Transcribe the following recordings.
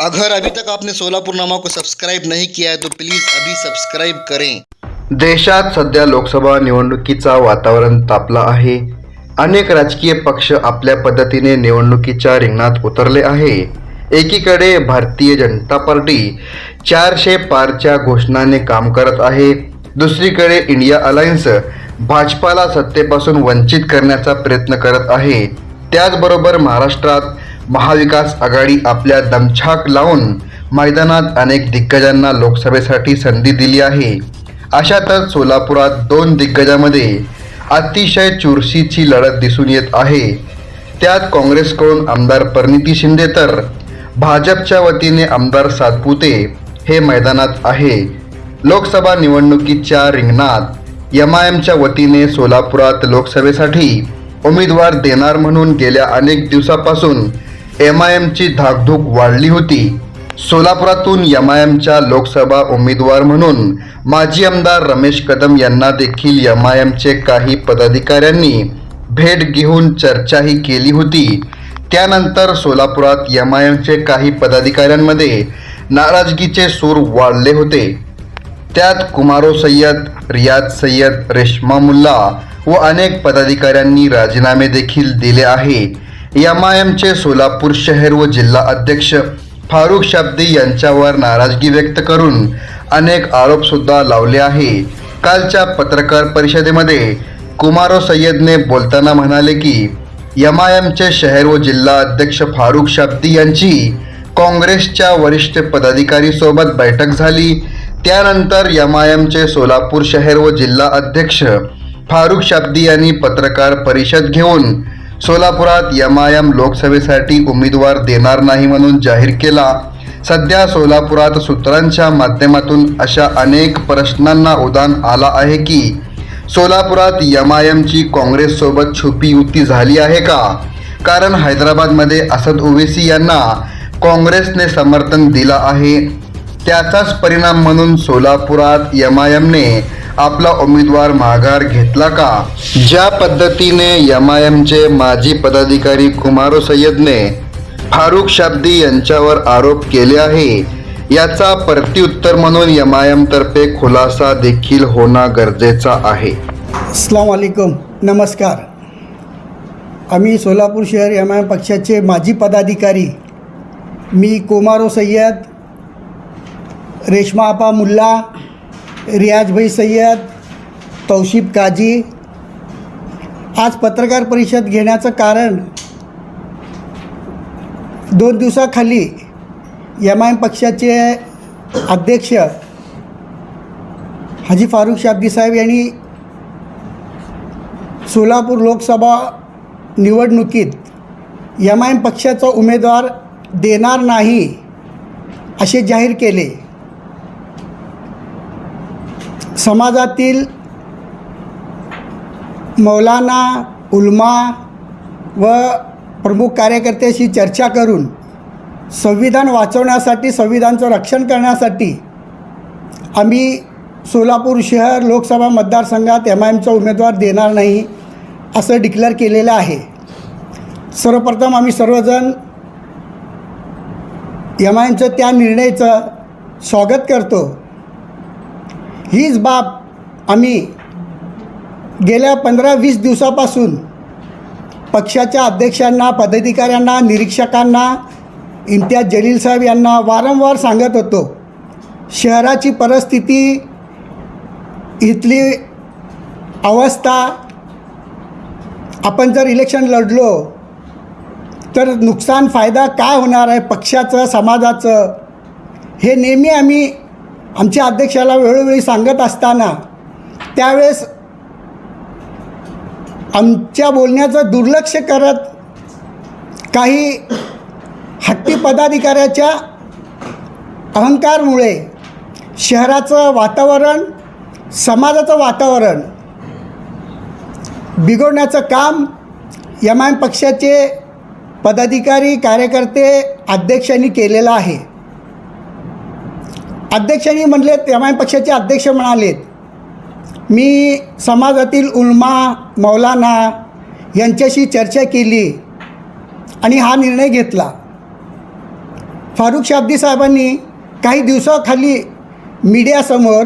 अगर अभी तक आपने सोलापुर नामा को सब्सक्राइब नहीं किया है तो प्लीज़ अभी सब्सक्राइब करें। देशात सध्या लोकसभा निवडणुकीचा वातावरण तापला आहे. अनेक राजकीय पक्ष आपल्या पद्धतीने निवडणुकीच्या रिंगणात उतरले आहे. एकीकडे भारतीय जनता पार्टी चारशे पारच्या घोषणाने काम करत आहे. दुसरीकडे इंडिया अलायन्स भाजपाला सत्तेपासून वंचित करण्याचा प्रयत्न करत आहे. त्याचबरोबर महाराष्ट्रात महाविकास आघाडी आपल्या दमछाक लावून मैदानात अनेक दिग्गजांना लोकसभेसाठी संधी दिली आहे. अशातच सोलापुरात दोन दिग्गजामध्ये अतिशय चुरशीची लढत दिसून येत आहे. त्यात काँग्रेसकडून आमदार परिणिती शिंदे तर भाजपच्या वतीने आमदार सातपुते हे मैदानात आहे. लोकसभा निवडणुकीच्या रिंगणात एम आय एमच्या वतीने सोलापुरात लोकसभेसाठी उमेदवार देणार म्हणून गेल्या अनेक दिवसापासून एम आय एमची धाकधूक वाढली होती. सोलापुरातून एम आय एमच्या लोकसभा उमेदवार म्हणून माजी आमदार रमेश कदम यांना देखील एम आय एमचे काही पदाधिकाऱ्यांनी भेट घेऊन चर्चाही केली होती. त्यानंतर सोलापुरात एम आय एमचे काही पदाधिकाऱ्यांमध्ये नाराजगीचे सूर वाढले होते. त्यात कुमारो सय्यद रियाज सय्यद रेश्मा मुल्ला व अनेक पदाधिकाऱ्यांनी राजीनामे देखील दिले आहे. एम आय एमचे सोलापूर शहर व जिल्हा अध्यक्ष फारुख शाब्दी यांच्यावर नाराजगी व्यक्त करून अनेक आरोपसुद्धा लावले आहे. कालच्या पत्रकार परिषदेमध्ये कुमारो सय्यदने बोलताना म्हणाले की एम आय एमचे शहर व जिल्हा अध्यक्ष फारुख शाब्दी यांची काँग्रेसच्या वरिष्ठ पदाधिकारीसोबत बैठक झाली. त्यानंतर एम आय एमचे सोलापूर शहर व जिल्हा अध्यक्ष फारुख शाब्दी यांनी पत्रकार परिषद घेऊन सोलापुरात एम आय एम लोकसभेसाठी उमेदवार देणार नाही म्हणून जाहीर केला. सध्या सोलापुरात सूत्रांच्या माध्यमातून अशा अनेक प्रश्नांना उदान आला आहे की सोलापुरात एम आय एमची काँग्रेससोबत छुपी युती झाली आहे का? कारण हैदराबादमध्ये असद ओवेसी यांना काँग्रेसने समर्थन दिलं आहे. त्याचाच परिणाम म्हणून सोलापुरात एम आय एमने आपला उमेदवार माघार घेतला का? ज्या पद्धतीने एमआयएमचे आय एमचे माजी पदाधिकारी कुमारो सय्यदने फारुख शाब्दी यांच्यावर आरोप केले आहे याचा प्रत्युत्तर म्हणून एम आय एम तर्फे खुलासा देखील होणं गरजेचा आहे. अस्सलाम वालेकुम. नमस्कार. आम्ही सोलापूर शहर एम आय एम पक्षाचे माजी पदाधिकारी मी कुमारो सय्यद रेश्मा आपा मुल्ला रियाजभाई सय्यद तौशिब काजी. आज पत्रकार परिषद घेण्याचं कारण दोन दिवसाखाली एम आय एम पक्षाचे अध्यक्ष हाजी फारुख शाब्दी साहेब यांनी सोलापूर लोकसभा निवडणुकीत एम आय एम पक्षाचा उमेदवार देणार नाही असे जाहीर केले. समाजातील मौलाना उलमा व प्रमुख कार्यकर्त्याशी चर्चा करून संविधान वाचवण्यासाठी संविधानचं रक्षण करण्यासाठी आम्ही सोलापूर शहर लोकसभा मतदारसंघात एम आय एमचा उमेदवार देणार नाही असं डिक्लेअर केलेलं आहे. सर्वप्रथम आम्ही सर्वजण एम आय एमचं त्या निर्णयाचं स्वागत करतो. हीच बाब आम्ही गेल्या पंधरा वीस दिवसापासून पक्षाच्या अध्यक्षांना पदाधिकाऱ्यांना निरीक्षकांना इम्तियाज जलील साहेब यांना वारंवार सांगत होतो शहराची परिस्थिती इथली अवस्था आपण जर इलेक्शन लढलो तर नुकसान फायदा काय होणार आहे पक्षाचं समाजाचं? हे नेहमी आम्ही आमच्या अध्यक्षाला वेळोवेळी सांगत असताना त्यावेळेस आमच्या बोलण्याचं दुर्लक्ष करत काही हट्टी पदाधिकाऱ्याच्या अहंकारमुळे शहराचं वातावरण समाजाचं वातावरण बिघडण्याचं काम एम आय एम पक्षाचे पदाधिकारी कार्यकर्ते अध्यक्षांनी केलेलं आहे. अध्यक्षांनी म्हटले एम आय पक्षाचे अध्यक्ष म्हणालेत मी समाजातील उलमा मौलाना यांच्याशी चर्चा केली आणि हा निर्णय घेतला. फारुख शाब्दी साहेबांनी काही दिवसाखाली मीडियासमोर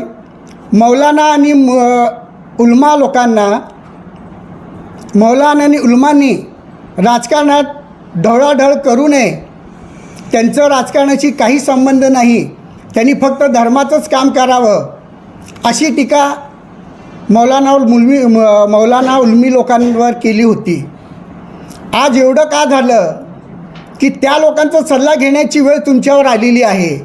मौलाना आणि म उलमा लोकांना मौलाना आणि उलमांनी राजकारणात ढवळाढळ करू नये. त्यांचं राजकारणाशी काही संबंध नाही. त्यांनी फक्त धर्माचंच काम करावं अशी टीका मौलाना मुलमी मौलाना उलमी लोकांवर केली होती. आज एवढं का झालं की त्या लोकांचा सल्ला घेण्याची वेळ तुमच्यावर आलेली आहे.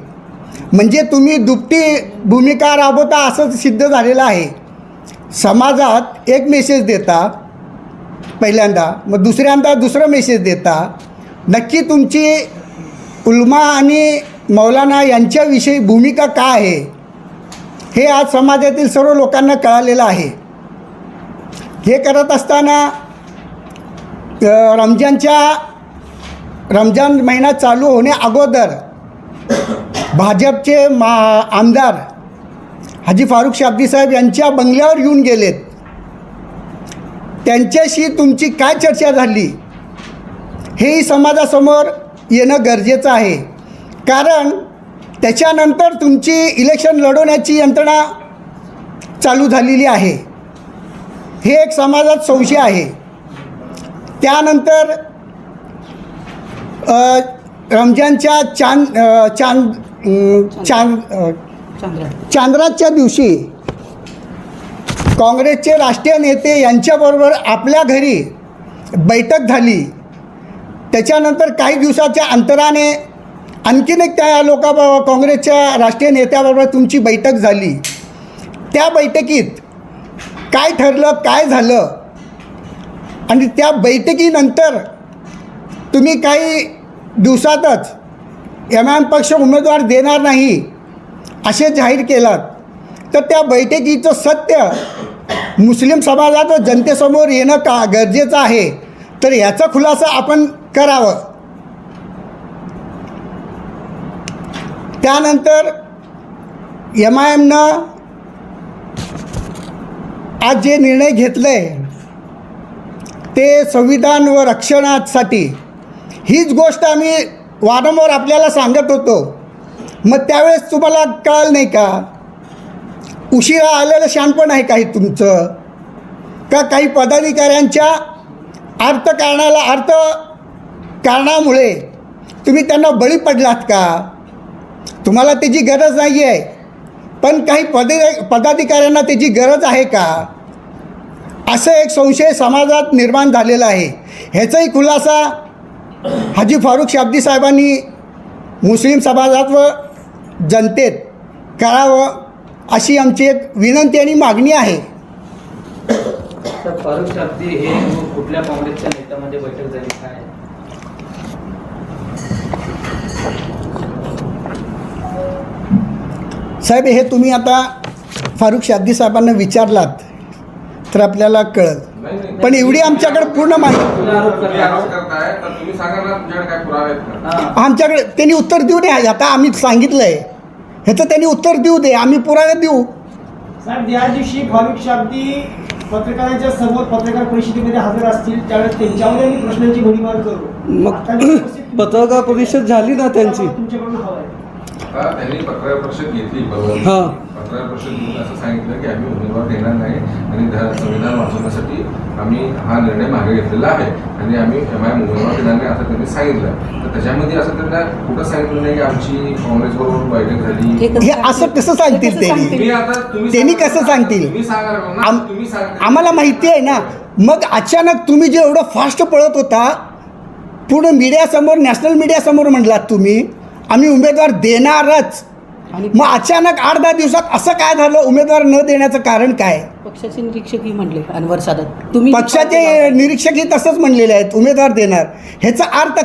म्हणजे तुम्ही दुपटी भूमिका राबवता असं सिद्ध झालेलं आहे. समाजात एक मेसेज देता पहिल्यांदा. मग दुसऱ्यांदा दुसरं मेसेज देता. नक्की तुमची उल्मा आणि मौलाना यांच्याविषयी भूमिका काय आहे? हे आज समाजातील सर्व लोकांना कळालेलं आहे. हे करत असताना रमजानच्या रमजान महिना चालू होण्या अगोदर भाजपचे मा आमदार हाजी फारुख शाब्दी साहेब यांच्या बंगल्यावर येऊन गेलेत. त्यांच्याशी तुमची काय चर्चा झाली? हेही समाजासमोर येणं गरजेचं आहे. कारण त्याच्यानंतर तुमची इलेक्शन लढवण्याची यंत्रणा चालू झालेली आहे. हे एक समाजात संशय आहे. त्यानंतर रमजानच्या चांद चांद चांद अ, चांद्राच्या दिवशी काँग्रेसचे राष्ट्रीय नेते यांच्याबरोबर आपल्या घरी बैठक झाली. त्याच्यानंतर काही दिवसाच्या अंतराने आणखीन एक त्या लोका काँग्रेसच्या राष्ट्रीय नेत्याबरोबर तुमची बैठक झाली. त्या बैठकीत काय ठरलं काय झालं? आणि त्या बैठकीनंतर तुम्ही काही दिवसातच एम एम पक्ष उमेदवार देणार नाही असे जाहीर केलात. तर त्या बैठकीचं सत्य मुस्लिम समाजात व जनतेसमोर येणं का गरजेचं आहे? तर याचा खुलासा आपण करावं. त्यानंतर एम आय एमनं आज जे निर्णय घेतले ते संविधान व रक्षणासाठी हीच गोष्ट आम्ही वारंवार आपल्याला सांगत होतो. मग त्यावेळेस तुम्हाला कळलं नाही का? उशिरा आलेलं शानपण आहे काही तुमचं. का काही पदाधिकाऱ्यांच्या अर्थकारणाला अर्थ कारणामुळे तुम्ही त्यांना बळी पडलात का? तुम्हाला त्याची गरज नाही आहे. पण काही पदे पदाधिकाऱ्यांना त्याची गरज आहे का? असं एक संशय समाजात निर्माण झालेला आहे. ह्याचाही खुलासा हाजी फारुख शाब्दी साहेबांनी मुस्लिम समाजात व जनतेत करावं अशी आमची एक विनंती आणि मागणी आहे. फारुख शाब्दी हे कुठल्या काँग्रेसच्या नेत्यामध्ये बैठक झाली? काय? साहेब हे तुम्ही आता फारुख शाब्दी साहेबांना विचारलात तर आपल्याला कळलं. पण एवढी आमच्याकडे पूर्ण माहिती तुम्ही आरोप तुम्ही करता. आरोप करताय तर तुम्ही सांगा ना तुमच्याकडे काय पुरावे आहेत का हा. आमच्याकडे त्यांनी उत्तर देऊ नये. आता आम्ही सांगितलं आहे ह्याचं त्यांनी उत्तर देऊ दे. आम्ही पुरावे देऊ. साहेब या दिवशी फारुख शाब्दी पत्रकारांच्या समोर पत्रकार परिषदेमध्ये हजर असतील त्यावेळेस त्यांच्यावर आम्ही प्रश्नांची भडीमार करू. मग पत्रकार परिषद झाली ना त्यांची? तुमच्याकडून हवं आहे आता त्यांनी पत्रकार परिषद घेतली बरोबर? हा. पत्रकार परिषद घेऊन असं सांगितलं की आम्ही उमेदवार देणार नाही आणि ध- संविधान वाचवण्यासाठी आम्ही हा निर्णय मागे घेतलेला आहे आणि आम्ही एम आय उमेदवार देणार नाही असं त्यांनी सांगितलं. तर त्याच्यामध्ये असं त्यांना कुठं सांगितलं नाही की आमची काँग्रेसबरोबर बैठक झाली? हे असं कसं सांगतील त्यांनी? तुम्ही आता तुम्ही त्यांनी सांगा- कसं सांगतील? तुम्ही सांगा ना, आम- तुम्ही सांगा. आम्हाला माहिती आहे ना मग अचानक तुम्ही जे एवढं फास्ट पळत होता पूर्ण मीडियासमोर नॅशनल मीडियासमोर म्हटलात तुम्ही आम्ही उमेदवार देणारच. मग अचानक आठ दहा दिवसात असं काय झालं? उमेदवार न देण्याचं कारण काय? पक्षाचे निरीक्षकही म्हणले अनवर साधत तुम्ही पक्षाचे निरीक्षकही तसंच म्हणलेले आहेत उमेदवार देणार. ह्याचा अर्थ